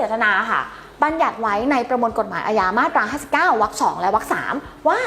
เจตนาค่ะ บัญญัติไว้ในประมวลกฎหมายอาญามาตรา 59 วรรค 2 และวรรค 3 ว่า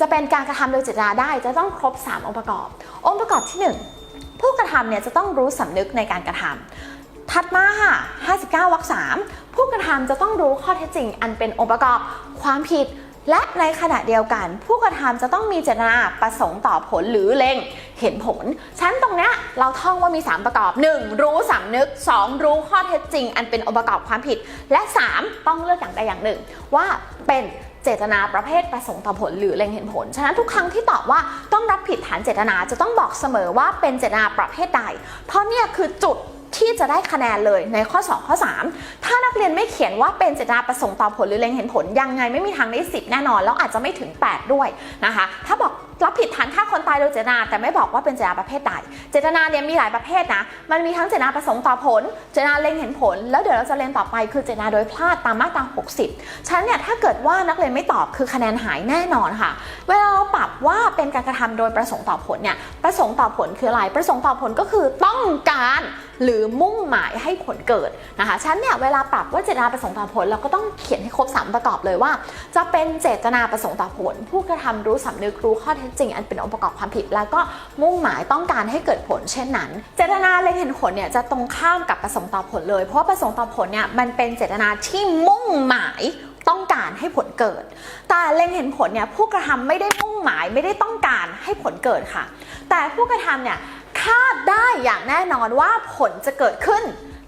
จะเป็นการกระทำโดยเจตนาได้จะต้องครบ 3 องค์ประกอบ องค์ประกอบที่ 1 ผู้กระทำเนี่ยจะต้องรู้สำนึกในการกระทำถัดมาค่ะ 59 วรรค 3 ผู้กระทำจะต้องรู้ข้อเท็จจริง อันเป็นองค์ประกอบความผิด และในขณะเดียวกัน ผู้กระทำจะต้องมีเจตนาประสงค์ต่อผลหรือเล็งเห็นผล ชั้นตรงเนี้ยเราท่องว่ามี 3 ประกอบ 1. รู้สำนึก 2. รู้ข้อเท็จจริง อันเป็นองค์ประกอบความผิด และ 3. ต้องเลือกอย่างใดอย่างหนึ่ง ว่าเป็นเจตนาประเภทประสงค์ต่อผลหรือเล็งเห็นผล ฉะนั้นทุกครั้งที่ตอบว่าต้องรับผิดฐานเจตนาจะต้องบอกเสมอว่าเป็นเจตนาประเภทใด เพราะเนี่ยคือจุด ที่จะได้คะแนนเลยในข้อ 2 ข้อ 3 ถ้านักเรียนไม่เขียนว่าเป็นเจตนาประสงค์ต่อผลหรือเล็งเห็นผลยังไงไม่มีทางได้ 10 แน่นอน แล้วอาจจะไม่ถึง 8 ด้วยนะคะ ถ้าบอก รับผิดฐานฆ่าคนตายโดยเจตนา แต่ไม่บอกว่าเป็นเจตนาประเภทใด เจตนาเนี่ยมีหลายประเภทนะ มันมีทั้งเจตนาประสงค์ต่อผล เจตนาเล็งเห็นผล แล้วเดี๋ยวเราจะเรียนต่อไปคือเจตนาโดยพลาดตามมาตรา 60 ฉันเนี่ยถ้าเกิดว่านักเรียนไม่ตอบคือคะแนนหายแน่นอนค่ะ เวลาเราปรับว่าเป็นการกระทำโดยประสงค์ต่อผลเนี่ย ประสงค์ต่อผลคืออะไร ประสงค์ต่อผลก็คือต้องการหรือมุ่งหมายให้ผลเกิดนะคะ ฉันเนี่ยเวลาปรับว่าเจตนาประสงค์ต่อผลเราก็ต้องเขียนให้ครบ3ประกอบเลยว่า จะเป็นเจตนาประสงค์ต่อผล ผู้กระทำรู้สำนึกรู้ข้อเท็จจริงอันเป็นองค์ประกอบความผิด แล้วก็มุ่งหมายต้องการให้เกิดผลเช่นนั้น เจตนาเล็งเห็นผลเนี่ยจะตรงข้ามกับประสงค์ต่อผลเลย เพราะประสงค์ต่อผลเนี่ยมันเป็นเจตนาที่มุ่งหมายต้องการให้ผลเกิด แต่เล็งเห็นผลเนี่ยผู้กระทำไม่ได้มุ่งหมายไม่ได้ต้องการให้ผลเกิดค่ะ แต่ผู้กระทำเนี่ยคาดได้อย่างแน่นอนว่าผลจะเกิดขึ้น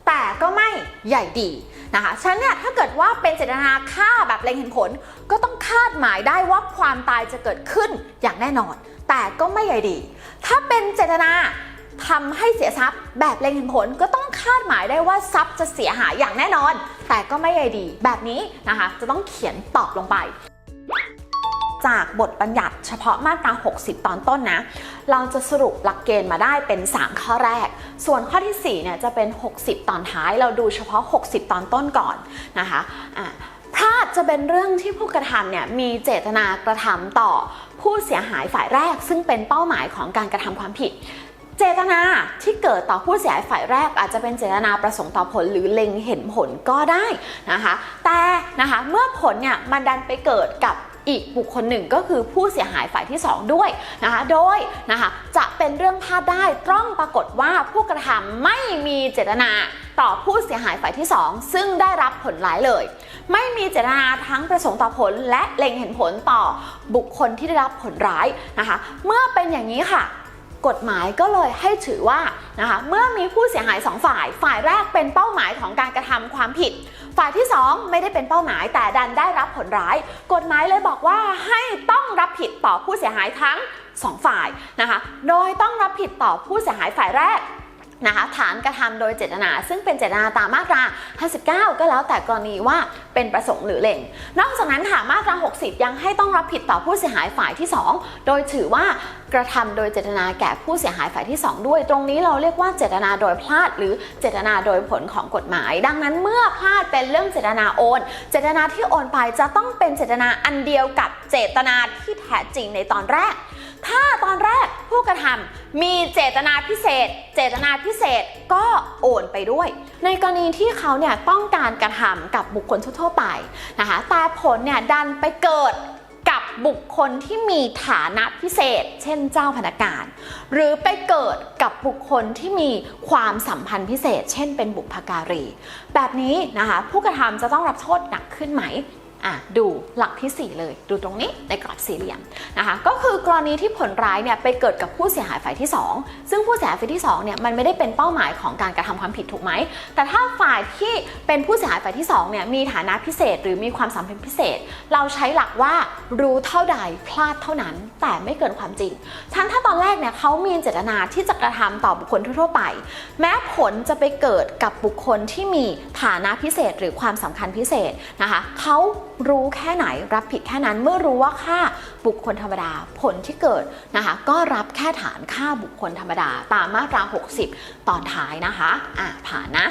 แต่ก็ไม่ใหญ่ดี นะคะฉะนั้นเนี่ยถ้าเกิดว่าเป็นเจตนาฆ่าแบบเล็งเห็นผล ก็ต้องคาดหมายได้ว่าความตายจะเกิดขึ้นอย่างแน่นอน แต่ก็ไม่ใหญ่ดี ถ้าเป็นเจตนาทำให้เสียทรัพย์แบบเล็งเห็นผลก็ต้องคาดหมายได้ว่าทรัพย์จะเสียหายอย่างแน่นอน แต่ก็ไม่ใหญ่ดี แบบนี้นะคะจะต้องเขียนตอบลงไป จากบทบัญญัติเฉพาะมาตรา 60 ตอนต้นนะ เราจะสรุปหลักเกณฑ์มาได้เป็น 3 ข้อแรก ส่วนข้อที่4เนี่ยจะเป็น 60 ตอนท้าย เราดูเฉพาะ 60 ตอนต้นก่อนนะคะะพลาดจะเป็นเรื่องที่ผู้กระทำเนี่ยมีเจตนากระทำต่อผู้เสียหายฝ่ายแรก ซึ่งเป็นเป้าหมายของการกระทำความผิดเจตนาที่เกิดต่อผู้เสียหายฝ่ายแรก อาจจะเป็นเจตนาประสงค์ต่อผลหรือเล็งเห็นผลก็ได้นะคะ แต่นะคะเมื่อผลเนี่ยมันดันไปเกิดกับ อีกบุคคลหนึ่งก็คือผู้เสียหายฝ่ายที่ 2 ด้วยนะคะ โดยนะคะจะเป็นเรื่องพลาดได้ต้องปรากฏว่าผู้กระทำไม่มีเจตนาต่อผู้เสียหายฝ่ายที่ 2 ซึ่งได้รับผลร้ายเลย ไม่มีเจตนาทั้งประสงค์ต่อผล และเล็งเห็นผลต่อบุคคลที่ได้รับผลร้ายนะคะ เมื่อเป็นอย่างนี้ค่ะกฎหมายก็เลยให้ถือว่านะคะเมื่อมีผู้เสียหาย 2 ฝ่าย ฝ่ายแรกเป็นเป้าหมายของการกระทำความผิด ฝ่ายที่ 2 ไม่ได้เป็นเป้าหมาย แต่ดันได้รับผลร้าย กฎหมายเลยบอกว่าให้ต้องรับผิดต่อผู้เสียหายทั้ง 2 ฝ่ายนะคะ โดยต้องรับผิดต่อผู้เสียหายฝ่ายแรก นะคะฐานกระทำโดยเจตนา ซึ่งเป็นเจตนาตามมาตรา 59 ก็แล้วแต่กรณีว่าเป็นประสงค์หรือเล็ง นอกจากนั้นค่ะมาตรา 60 ยังให้ต้องรับผิดต่อผู้เสียหายฝ่ายที่ 2 โดยถือว่ากระทำโดยเจตนาแก่ผู้เสียหายฝ่ายที่ 2 ด้วย ตรงนี้เราเรียกว่าเจตนาโดยพลาด หรือเจตนาโดยผลของกฎหมาย ดังนั้นเมื่อพลาดเป็นเรื่องเจตนาโอน เจตนาที่โอนไปจะต้องเป็นเจตนาอันเดียวกับเจตนาที่แท้จริงในตอนแรก ถ้าตอนแรกผู้กระทำมีเจตนาพิเศษ เจตนาพิเศษก็โอนไปด้วย ในกรณีที่เขาเนี่ยต้องการกระทำกับบุคคลทั่วไปนะคะแต่ผลเนี่ยดันไปเกิดกับบุคคลที่มีฐานะพิเศษ เช่นเจ้าพนักงาน หรือไปเกิดกับบุคคลที่มีความสัมพันธ์พิเศษ เช่นเป็นบุพการี แบบนี้นะคะผู้กระทำจะต้องรับโทษหนักขึ้นไหม อะดูหลักที่ 4 เลย ดูตรงนี้ในกรอบสี่เหลี่ยมนะคะก็คือกรณีที่ผลร้ายเนี่ยไปเกิดกับผู้เสียหายฝ่ายที่ 2 ซึ่งผู้เสียหายฝ่ายที่2เนี่ยมันไม่ได้เป็นเป้าหมายของการกระทำความผิดถูกไหม แต่ถ้าฝ่ายที่เป็นผู้เสียหายฝ่ายที่2เนี่ยมีฐานะพิเศษ หรือมีความสัมพันธ์พิเศษ เราใช้หลักว่ารู้เท่าใดพลาดเท่านั้น แต่ไม่เกินความจริงทั้งถ้าตอนแรกเนี่ยเขามีเจตนาที่จะกระทำต่อบุคคลทั่วไป แม้ผลจะไปเกิดกับบุคคลที่มีฐานะพิเศษ หรือความสำคัญพิเศษนะคะเขารู้แค่ไหนรับผิดแค่นั้นเมื่อรู้ว่าค่าบุคคลธรรมดาผลที่เกิดนะคะก็รับแค่ฐานค่าบุคคลธรรมดาตามมาตรา 60 ตอนท้ายนะคะอะผ่านนะ